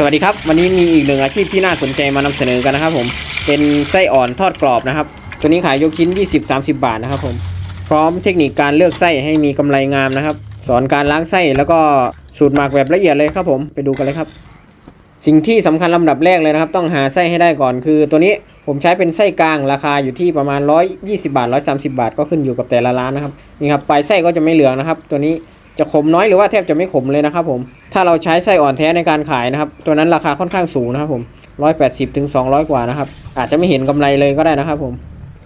สวัสดีครับ วันนี้มีอีกหนึ่งอาชีพที่น่าสนใจมานำเสนอกันนะครับผมเป็นไส้อ่อนทอดกรอบนะครับ ตัวนี้ขายยกชิ้น 20-30 บาทนะครับผมพร้อมเทคนิคการเลือกไส้ให้มีกำไรงามนะครับ สอนการล้างไส้แล้วก็สูตรหมักแบบละเอียดเลยครับผมไปดูกันเลยครับ สิ่งที่สำคัญลำดับแรกเลยนะครับ ต้องหาไส้ให้ได้ก่อนคือ ตัวนี้ผมใช้เป็นไส้กลางราคาอยู่ที่ประมาณ 120 บาท 130 บาท ก็ขึ้นอยู่กับแต่ละร้านนะครับนี่ครับปลายไส้ก็จะไม่เหลืองนะครับ ตัวนี้ จะขมน้อยหรือว่าแทบจะไม่ขมเลยนะครับผม ถ้าเราใช้ไส้อ่อนแท้ในการขายนะครับ ตัวนั้นราคาค่อนข้างสูงนะครับผม180ถึง200 กว่านะครับ อาจจะไม่เห็นกำไรเลยก็ได้นะครับผม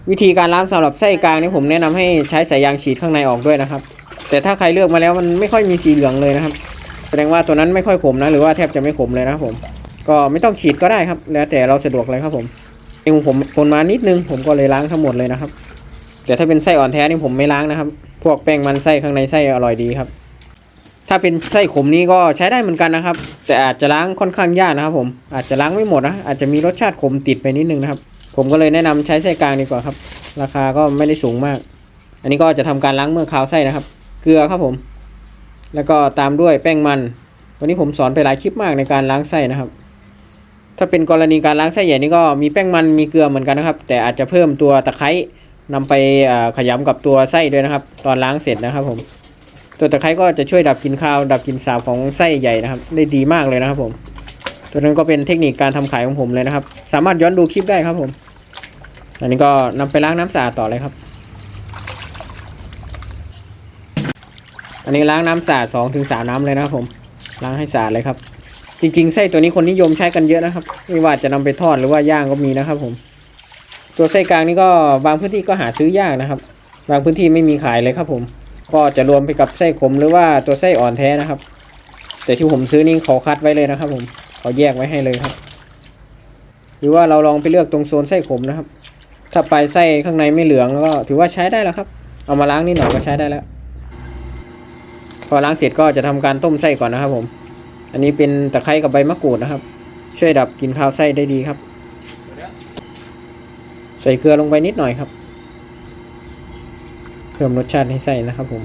วิธีการล้างสำหรับไส้กลางนี่ผมแนะนำให้ใช้สายยางฉีดข้างในออกด้วยนะครับ แต่ถ้าใครเลือกมาแล้วมันไม่ค่อยมีสีเหลืองเลยนะครับ แสดงว่าตัวนั้นไม่ค่อยขมนะ หรือว่าแทบจะไม่ขมเลยนะครับผม ก็ไม่ต้องฉีดก็ได้ครับ แล้วแต่เราสะดวกเลยครับผมเองผมคนมานิดนึงผมก็เลยล้างทั้งหมดเลยนะครับ แต่ถ้าเป็นไส้อ่อนแท้นี่ผมไม่ล้างนะครับ พวกแป้งมันไส้ข้างในไส้อร่อยดีครับ ถ้าเป็นไส้ขมนี่ก็ใช้ได้เหมือนกันนะครับ แต่อาจจะล้างค่อนข้างยากนะครับ ผมอาจจะล้างไม่หมดนะอาจจะมีรสชาติขมติดไปนิดนึงนะครับ ผมก็เลยแนะนำใช้ไส้กลางดีกว่าครับ ราคาก็ไม่ได้สูงมาก อันนี้ก็จะทำการล้างเมื่อคาวไส้นะครับ เกลือครับผม แล้วก็ตามด้วยแป้งมันวันนี้ผมสอนไปหลายคลิปมากในการล้างไส้นะครับ ถ้าเป็นกรณีการล้างไส้ใหญ่นี่ก็มีแป้งมันมีเกลือเหมือนกันนะครับ แต่อาจจะเพิ่มตัวตะไคร้นำไปขยำกับตัวไส้ด้วยนะครับ ตอนล้างเสร็จนะครับผม ตัวตะไคร้ก็จะช่วยดับกลิ่นคาว ดับกลิ่นสาบของไส้ใหญ่นะครับ ได้ดีมากเลยนะครับผม ตัวนั้นก็เป็นเทคนิคการทำขายของผมเลยนะครับ สามารถย้อนดูคลิปได้ครับผม อันนี้ก็นำไปล้างน้ำสะอาดต่อเลยครับ อันนี้ล้างน้ำสะอาดสองถึงสามน้ำเลยนะครับผม ล้างให้สะอาดเลยครับ จริงๆไส้ตัวนี้คนนิยมใช้กันเยอะนะครับ ไม่ว่าจะนำไปทอดหรือว่าย่างก็มีนะครับผม ตัวไส้กลางนี่ก็บางพื้นที่ก็หาซื้อยากนะครับ บางพื้นที่ไม่มีขายเลยครับผม ก็จะรวมไปกับไส้ขมหรือว่าตัวไส้อ่อนแท้นะครับ แต่ที่ผมซื้อนี่เขาคัดไว้เลยนะครับ ผมเขาแยกไว้ให้เลยครับ หรือว่าเราลองไปเลือกตรงโซนไส้ขมนะครับ ถ้าปลายไส้ข้างในไม่เหลืองก็ถือว่าใช้ได้แล้วครับ เอามาล้างนิดหน่อยก็ใช้ได้แล้วพอล้างเสร็จก็จะทำการต้มไส้ก่อนนะครับ ผม อันนี้เป็นตะไคร้กับใบมะกรูดนะครับ ช่วยดับกลิ่นคาวไส้ได้ดีครับ ใส่เกลือลงไปนิดหน่อยครับ พิ่มรสชาติให้ไส้นะครับผม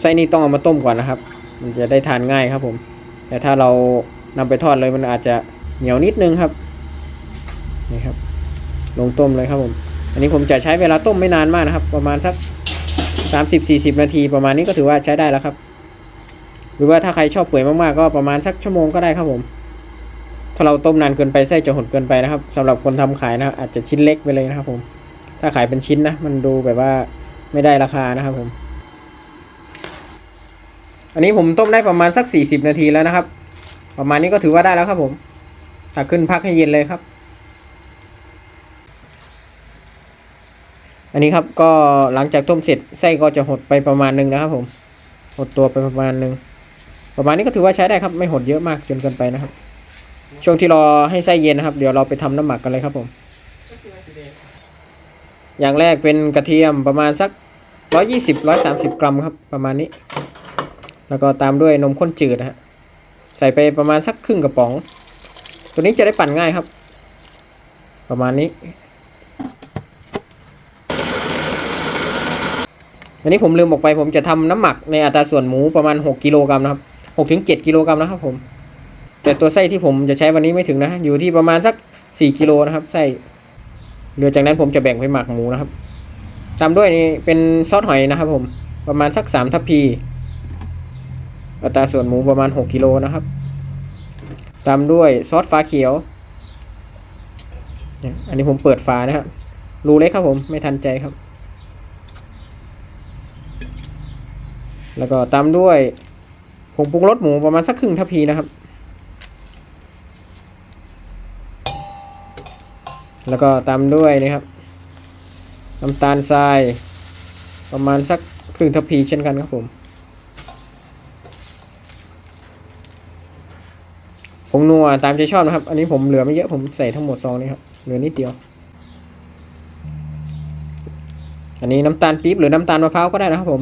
ไส้นี้ต้องเอามาต้มก่อนนะครับ มันจะได้ทานง่ายครับผม แต่ถ้าเรานำไปทอดเลยมันอาจจะเหนียวนิดนึงครับนี่ครับ ลงต้มเลยครับผม อันนี้ผมจะใช้เวลาต้มไม่นานมากนะครับ ประมาณสัก30-40 นาที ประมาณนี้ก็ถือว่าใช้ได้แล้วครับ หรือว่าถ้าใครชอบเปื่อยมากๆก็ประมาณสักชั่วโมงก็ได้ครับผม ถ้าเราต้มนานเกินไปไส้จะหดเกินไปนะครับสำหรับคนทำขายนะครับอาจจะชิ้นเล็กไปเลยนะครับผม ถ้าขายเป็นชิ้นนะมันดูแบบว่า ไม่ได้ราคานะครับผม อันนี้ผมต้มได้ประมาณสัก 40 นาทีแล้วนะครับ ประมาณนี้ก็ถือว่าได้แล้วครับผมตักขึ้นพักให้เย็นเลยครับ อันนี้ครับก็หลังจากต้มเสร็จไส้ก็จะหดไปประมาณหนึงนะครับ ผม หดตัวไปประมาณหนึ่งประมาณนี้ก็ถือว่าใช้ได้ครับ ไม่หดเยอะมากจนเกินไปนะครับ ช่วงที่รอให้ไส้เย็นนะครับ เดี๋ยวเราไปทำน้ำหมักกันเลยครับผม อย่างแรกเป็นกระเทียมประมาณสักร้อยี่สิบร้อยสามสิบกรัมครับประมาณนี้ แล้วก็ตามด้วยนมข้นจืดนะฮะใส่ไปประมาณสักครึ่งกระป๋อง ตัวนี้จะได้ปั่นง่ายครับ ประมาณนี้ อันนี้ผมลืมบอกไปผมจะทำน้ำหมักในอัตราส่วนหมูประมาณ 6กิโลกรัมนะครับ6ถึง7กิโลกรัมนะครับผม แต่ตัวไส้ที่ผมจะใช้วันนี้ไม่ถึงนะ อยู่ที่ประมาณสัก 4กิโลนะครับไส้ เหลือจากนั้นผมจะแบ่งไปหมักหมูนะครับ ตามด้วยนี่เป็นซอสหอยนะครับ ผมประมาณสัก3ทัพพีอัตราส่วนหมูประมาณ 6กิโลนะครับ ตามด้วยซอสฟ้าเขียว อันนี้ผมเปิดฝานะครับรูเล็กครับผมไม่ทันใจครับ แล้วก็ตามด้วยผงปรุงรสหมูประมาณสักครึ่งทัพพีนะครับ แล้วก็ตามด้วยนะครับน้ำตาลทรายประมาณสักครึ่งทัพพีเช่นกันครับผมผงนัวตามใจชอบนะครับ อันนี้ผมเหลือไม่เยอะผมใส่ทั้งหมดซองนี้ครับ เหลือนิดเดียว อันนี้น้ำตาลปี๊บหรือน้ำตาลมะพร้าวก็ได้นะครับผม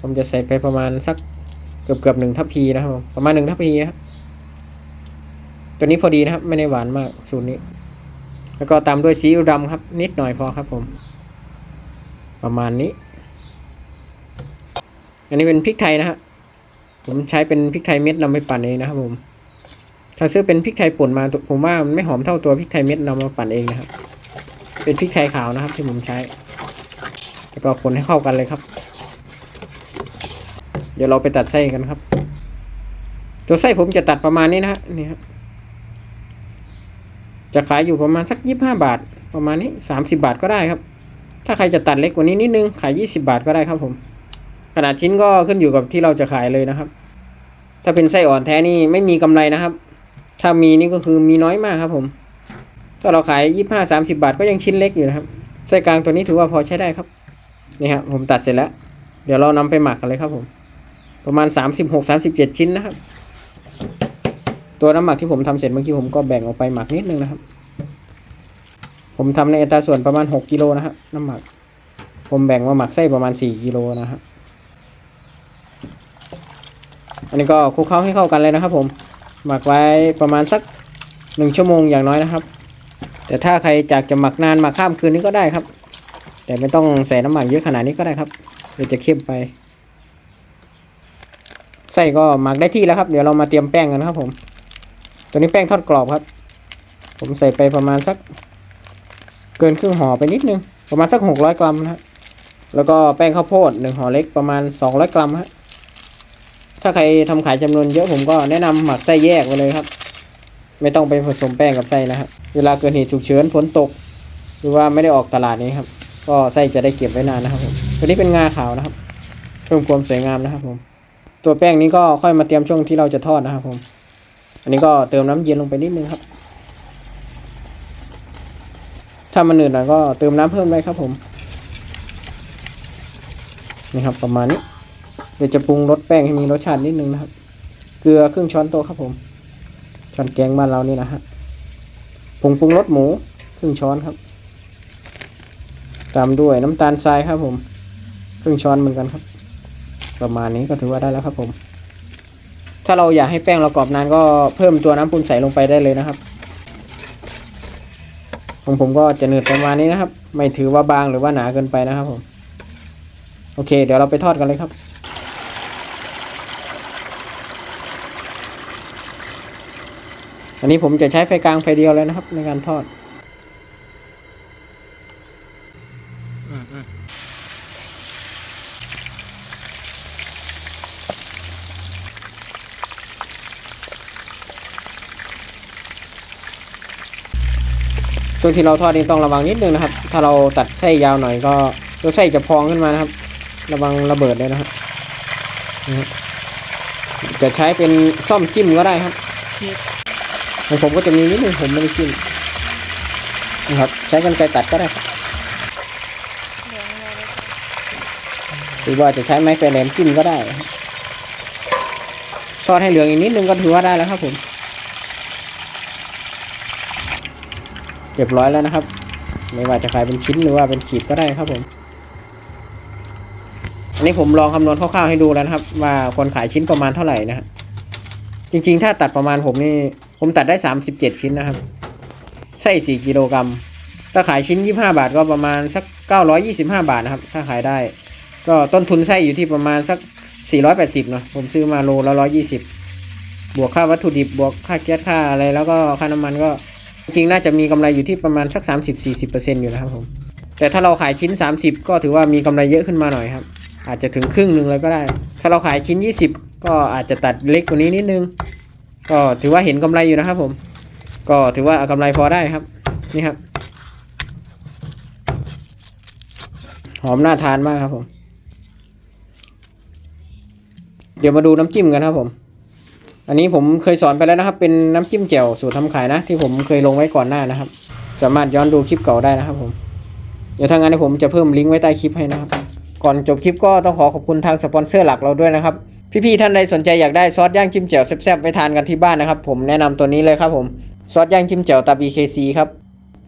ผมจะใส่ไปประมาณสักเกือบเกือบหนึ่งทัพพีนะครับผมประมาณหนึ่งทัพพีครับตัวนี้พอดีนะครับ ไม่ได้หวานมากสูตรนี้ แล้วก็ตามด้วยซีอิ๊วดำครับ นิดหน่อยพอครับผม ประมาณนี้ อันนี้เป็นพริกไทยนะฮะผมใช้เป็นพริกไทยเม็ดนำไปปั่นเองนะครับผมถ้าซื้อเป็นพริกไทยป่นมาผมว่ามันไม่หอมเท่าตัวพริกไทยเม็ดนำมาปั่นเองนะครับ เป็นพริกไทยขาวนะครับ ที่ผมใช้ แล้วก็คนให้เข้ากันเลยครับ เดี๋ยวเราไปตัดไส้กันครับ ตัวไส้ผมจะตัดประมาณนี้นะฮะนี่ครับ จะขายอยู่ประมาณสักยี่ห้าบาท ประมาณนี้สามสิบาทก็ได้ครับ ถ้าใครจะตัดเล็กกว่านี้นิดนึง ขายยี่สิบาทก็ได้ครับผม ขนาดชิ้นก็ขึ้นอยู่กับที่เราจะขายเลยนะครับ ถ้าเป็นไส้อ่อนแท้นี่ไม่มีกำไรนะครับ ถ้ามีนี่ก็คือมีน้อยมากครับผม ถ้าเราขายยี่ห้าสามสิบาทก็ยังชิ้นเล็กอยู่นะครับ ไส้กลางตัวนี้ถือว่าพอใช้ได้ครับ นี่ครับผมตัดเสร็จแล้ว เดี๋ยวเรานำไปหมักกันเลยครับผม ประมาณสามสิบหกสามสิบเจ็ดชิ้นนะครับ ตัวน้ำหมักที่ผมทำเสร็จเมื่อกี้ผมก็แบ่งออกไปหมักนิดนึงนะครับ ผมทำในอัตราส่วนประมาณหกกิโลนะครับน้ำหมัก ผมแบ่งมาหมักไส้ประมาณสี่กิโลนะครับอันนี้ก็คลุกเคล้าให้เข้ากันเลยนะครับ ผม หมักไว้ประมาณสักหนึ่งชั่วโมงอย่างน้อยนะครับ แต่ถ้าใครอยากจะหมักนานหมักข้ามคืนนี้ก็ได้ครับ แต่ไม่ต้องใส่น้ำหมักเยอะขนาดนี้ก็ได้ครับเดี๋ยวจะเข้มไปไส้ก็หมักได้ที่แล้วครับ เดี๋ยวเรามาเตรียมแป้งกันนะครับผม ตัวนี้แป้งทอดกรอบครับ ผมใส่ไปประมาณสัก เกินครึ่งห่อไปนิดนึง ประมาณสักหกร้อยกรัมนะแล้วก็แป้งข้าวโพดหนึ่งห่อเล็กประมาณสองร้อยกรัมฮะถ้าใครทำขายจำนวนเยอะผมก็แนะนำหมักไส้แยกไปเลยครับ ไม่ต้องไปผสมแป้งกับไส้นะครับเวลาเกิดเหตุฉุกเฉินฝนตก หรือว่าไม่ได้ออกตลาดนี้ครับ ก็ไส้จะได้เก็บไว้นานนะครับผมตัวนี้เป็นงาขาวนะครับ เพิ่มความสวยงามนะครับผม ตัวแป้งนี้ก็ค่อยมาเตรียมช่วงที่เราจะทอดนะครับผม อันนี้ก็เติมน้ำเย็นลงไปนิดนึงครับ ถ้ามันหนืดหน่อยก็เติมน้ำเพิ่มได้ครับผม นี่ครับประมาณนี้ เดี๋ยวจะปรุงรสแป้งให้มีรสชาตินิดนึงนะครับ เกลือครึ่งช้อนโต๊ะครับผม ช้อนแกงบ้านเรานี่นะฮะ ผงปรุงรสหมูครึ่งช้อนครับ ตามด้วยน้ำตาลทรายครับผม ครึ่งช้อนเหมือนกันครับ ประมาณนี้ก็ถือว่าได้แล้วครับผม ถ้าเราอยากให้แป้งเรากรอบนานก็เพิ่มตัวน้ำปูนใสลงไปได้เลยนะครับ ของผมก็จะหนืดประมาณนี้นะครับ ไม่ถือว่าบางหรือว่าหนาเกินไปนะครับผมโอเค เดี๋ยวเราไปทอดกันเลยครับอันนี้ผมจะใช้ไฟกลางไฟเดียวเลยนะครับในการทอด ช่วงที่เราทอดนี่ต้องระวังนิดนึงนะครับ ถ้าเราตัดไส้ยาวหน่อยก็ตัวไส้จะพองขึ้นมานะครับ ระวังระเบิดเลยนะครับนะฮะจะใช้เป็นซ่อมจิ้มก็ได้ครับของผมก็จะมีนิดนึงผมไม่ได้จิ้มนะครับ ใช้กันไกรตัดก็ได้ครับหรือว่าจะใช้ไม้แกรแหลมจิ้มก็ได้ทอดให้เหลืองอีกนิดนึงก็ถือว่าได้แล้วครับผม เรียบร้อยแล้วนะครับ ไม่ว่าจะขายเป็นชิ้นหรือว่าเป็นขีดก็ได้ครับผม อันนี้ผมลองคำนวณคร่าวๆให้ดูแล้วนะครับ ว่าคนขายชิ้นประมาณเท่าไหร่นะฮะจริง ๆ ถ้าตัดประมาณผมนี่ ผมตัดได้สามสิบเจ็ดชิ้นนะครับไส้สี่กิโลกรัมถ้าขายชิ้นยี่ห้าบาทก็ประมาณสักเก้าร้อยี่สิบห้าบาทนะครับ ถ้าขายได้ ก็ต้นทุนไส้อยู่ที่ประมาณสักสี่ร้อยแปดสิบเนาะผมซื้อมาโลละร้อยยี่สิบบวกค่าวัตถุดิบบวกค่าแก๊สค่าอะไรแล้วก็ค่าน้ำมันก็ จริงน่าจะมีกำไรอยู่ที่ประมาณสัก 30-40%อยู่นะครับผม แต่ถ้าเราขายชิ้น 30 ก็ถือว่ามีกำไรเยอะขึ้นมาหน่อยครับ อาจจะถึงครึ่งหนึ่งเลยก็ได้ ถ้าเราขายชิ้น 20 ก็อาจจะตัดเล็กกว่านี้นิดนึง ก็ถือว่าเห็นกำไรอยู่นะครับผม ก็ถือว่ากำไรพอได้ครับ นี่ครับ หอมน่าทานมากครับผม เดี๋ยวมาดูน้ำจิ้มกันครับผม อันนี้ผมเคยสอนไปแล้วนะครับ เป็นน้ำจิ้มแจ่วสูตรทำขายนะ ที่ผมเคยลงไว้ก่อนหน้านะครับ สามารถย้อนดูคลิปเก่าได้นะครับผมเดี๋ยวทางงานผมจะเพิ่มลิงก์ไว้ใต้คลิปให้นะครับ ก่อนจบคลิปก็ต้องขอขอบคุณทางสปอนเซอร์หลักเราด้วยนะครับพี่ๆท่านใดสนใจอยากได้ซอสย่างจิ้มแจ่วแซ่บๆไว้ทานกันที่บ้านนะครับ ผมแนะนำตัวนี้เลยครับผมซอสย่างจิ้มแจ่วตา BKC ครับ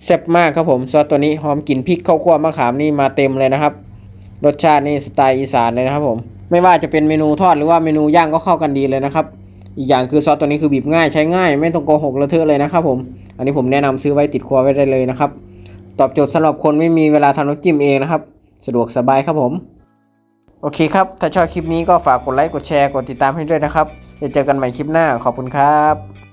แซ่บมากครับผมซอสตัวนี้หอมกลิ่นพริกข้าวคั่วมะขามนี่มาเต็มเลยนะครับ รสชาตินี่สไตล์อีสานเลยนะครับผมไม่ว่าจะเป็นเมนูทอดหรือว่าเมนูย่างก็เข้ากันดีเลยนะครับ อีกอย่างคือซอสตัวนี้คือบีบง่ายใช้ง่าย ไม่ต้องโกหกระเทอะเลยนะครับผม อันนี้ผมแนะนำซื้อไว้ติดครัวไว้ได้เลยนะครับ ตอบโจทย์สำหรับคนไม่มีเวลาทำน้ำจิ้มเองนะครับ สะดวกสบายครับผม โอเคครับ ถ้าชอบคลิปนี้ก็ฝากกดไลค์กดแชร์กดติดตามให้ด้วยนะครับเดี๋ยวเจอกันใหม่คลิปหน้าขอบคุณครับ